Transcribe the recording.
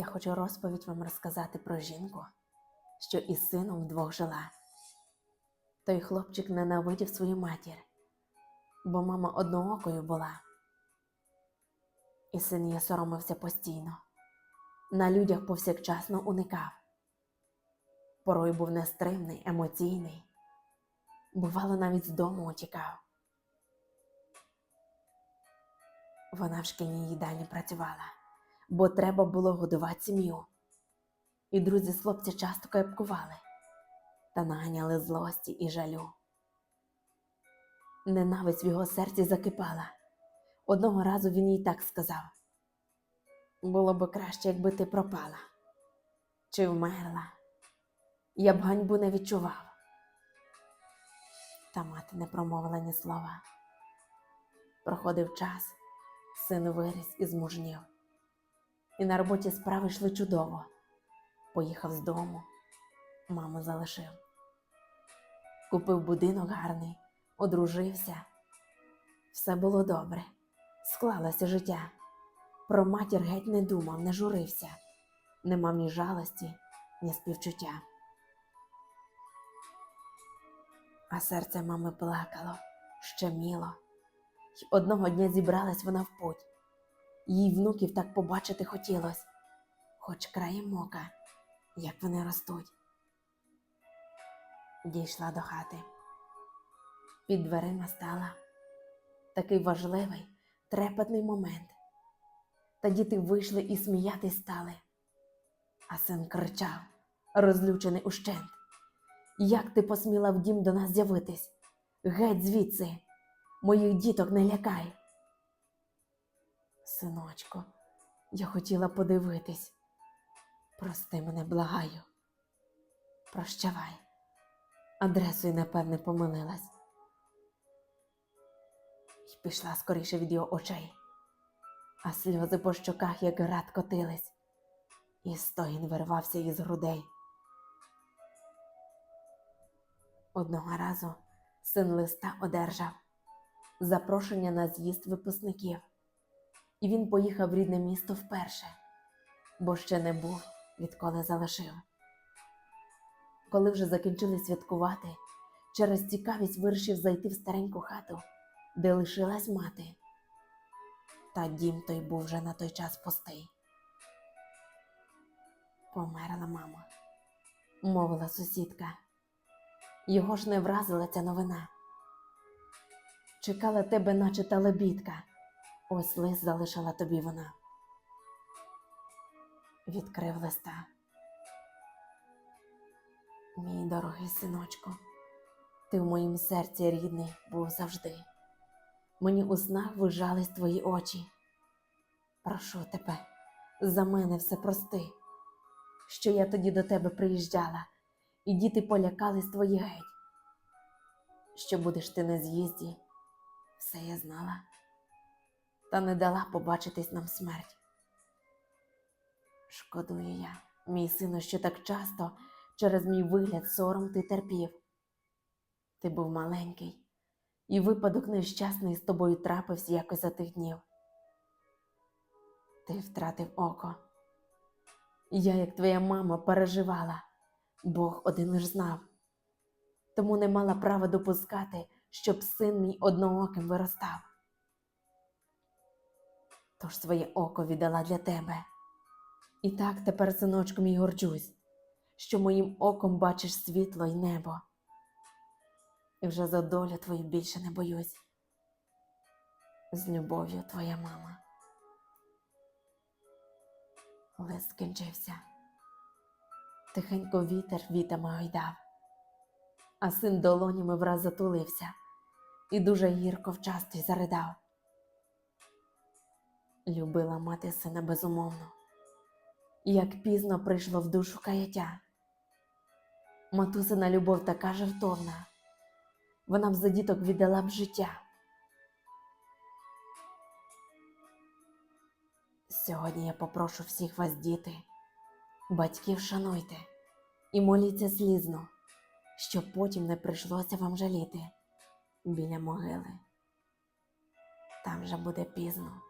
Я хочу розповідь вам розказати про жінку, що із сином вдвох жила. Той хлопчик ненавидів свою матір, бо мама одноокою була. І син її соромився постійно, на людях повсякчасно уникав. Порой був нестримний, емоційний, бувало, навіть з дому утікав. Вона в шкільній їдальні працювала, бо треба було годувати сім'ю. І друзі з хлопця часто кепкували та наганяли злості і жалю. Ненависть в його серці закипала. Одного разу він їй так сказав: було б краще, якби ти пропала чи вмерла. Я б ганьбу не відчував. Та мати не промовила ні слова. Проходив час, син виріс і змужнів. І на роботі справи йшли чудово. Поїхав з дому, маму залишив. Купив будинок гарний, одружився. Все було добре, склалося життя. Про матір геть не думав, не журився, не мав ні жалості, ні співчуття. А серце мами плакало, щеміло. Й одного дня зібралась вона в путь. Їй внуків так побачити хотілось, хоч краєм ока, як вони ростуть. Дійшла до хати. Під дверима стала такий важливий, трепетний момент. Та діти вийшли і сміятись стали. А син кричав, розлючений ущент. Як ти посміла в дім до нас з'явитись? Геть звідси, моїх діток не лякай. Синочко, я хотіла подивитись. Прости мене, благаю. Прощавай. Адресою, напевне, помилилась. І пішла скоріше від його очей, а сльози по щоках, як град, котились, і стогін вирвався із грудей. Одного разу син листа одержав запрошення на з'їзд випускників, і він поїхав в рідне місто вперше, бо ще не був, відколи залишив. Коли вже закінчили святкувати, через цікавість вирішив зайти в стареньку хату, де лишилась мати. Та дім той був вже на той час пустий. Померла мама, мовила сусідка. Його ж не вразила ця новина. Чекала тебе, наче та лебідка. Ось лист залишила тобі вона. Відкрив листа. Мій дорогий синочку, ти в моїм серці рідний був завжди. Мені у снах вижались твої очі. Прошу тебе, за мене все прости, що я тоді до тебе приїжджала, і діти полякались твої геть. Що будеш ти на з'їзді, все я знала, та не дала побачитись нам смерть. Шкодую я, мій сину, що так часто через мій вигляд сором ти терпів. Ти був маленький, і випадок нещасний з тобою трапився якось за тих днів. Ти втратив око. Я, як твоя мама, переживала, Бог один лиш знав, тому не мала права допускати, щоб син мій однооким виростав. Тож своє око віддала для тебе. І так тепер, синочку мій горджусь, що моїм оком бачиш світло й небо. І вже за долю твою більше не боюсь. З любов'ю твоя мама. Лист скінчився. Тихенько вітер вітами гойдав, а син долонями враз затулився і дуже гірко вчасти заридав. Любила мати сина безумовно, як пізно прийшло в душу каяття. Матусина любов така жертовна, вона б за діток віддала б життя. Сьогодні я попрошу всіх вас, діти, батьків шануйте і моліться слізно, щоб потім не прийшлося вам жаліти біля могили. Там же буде пізно.